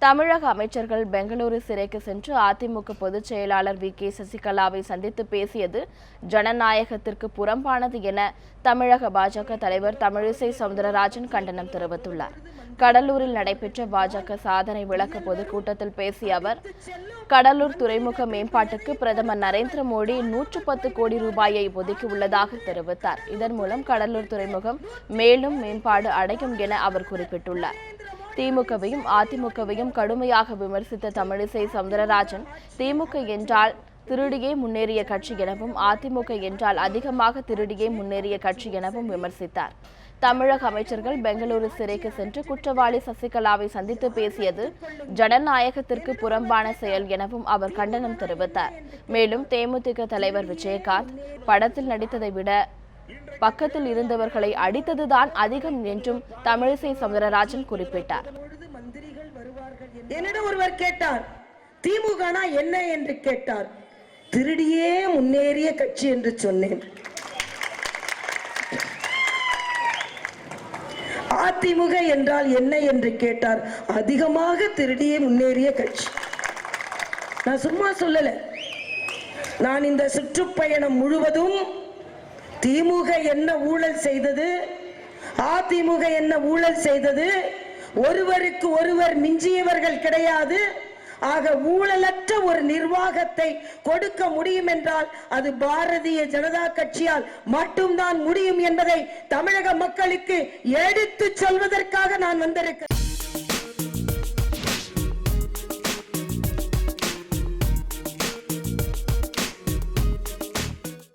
தமிழக அமைச்சர்கள் பெங்களூரு சிறைக்கு சென்று அதிமுக பொதுச் செயலாளர் வி. கே. சசிகலாவை சந்தித்து பேசியது ஜனநாயகத்திற்கு புறம்பானது என தமிழக பாஜக தலைவர் தமிழிசை சவுந்தரராஜன் கண்டனம் தெரிவித்துள்ளார். கடலூரில் நடைபெற்ற பாஜக சாதனை விளக்க பொதுக்கூட்டத்தில் பேசிய அவர் கடலூர் துறைமுக மேம்பாட்டுக்கு பிரதமர் நரேந்திர மோடி நூற்று பத்து கோடி ரூபாயை ஒதுக்கியுள்ளதாக தெரிவித்தார். இதன் மூலம் கடலூர் துறைமுகம் மேலும் மேம்பாடு அடையும் என அவர் குறிப்பிட்டுள்ளார். திமுகவையும் அதிமுகவையும் கடுமையாக விமர்சித்த தமிழிசை சவுந்தரராஜன் திமுக என்றால் திருடியே முன்னேறிய கட்சி எனவும் அதிமுக என்றால் அதிகமாக திருடியே முன்னேறிய கட்சி எனவும் விமர்சித்தார். தமிழக அமைச்சர்கள் பெங்களூரு சிறைக்கு சென்று குற்றவாளி சசிகலாவை சந்தித்து பேசியது ஜனநாயகத்திற்கு புறம்பான செயல் எனவும் அவர் கண்டனம் தெரிவித்தார். மேலும் தேமுதிக தலைவர் விஜயகாந்த் படத்தில் நடித்ததை விட பக்கத்தில் இருந்தவர்களை அடித்ததுதான் அதிகம் என்றும் தமிழிசை சவுந்தரராஜன் குறிப்பிட்டார். பொழுது மந்திரிகள் வருவார்கள் என்னிடம் ஒருவர் கேட்டார் திமுகனா என்ன என்று கேட்டார். திருடியே முன்னேறிய கட்சி என்று சொன்னேன். அதிமுக என்றால் என்ன என்று கேட்டார். அதிகமாக திருடியே முன்னேறிய கட்சி. நான் சும்மா சொல்லல. நான் இந்த சுற்றுப்பயணம் முழுவதும் திமுக என்ன ஊழல் செய்தது? அதிமுக என்ன ஊழல் செய்தது? ஒருவருக்கு ஒருவர் மிஞ்சியவர்கள் கிடையாது. ஆக ஊழலற்ற ஒரு நிர்வாகத்தை கொடுக்க முடியும் என்றால் அது பாரதிய ஜனதா கட்சியால் மட்டும்தான் முடியும் என்பதை தமிழக மக்களுக்கு எடுத்துச் சொல்வதற்காக நான் வந்திருக்கிறேன்.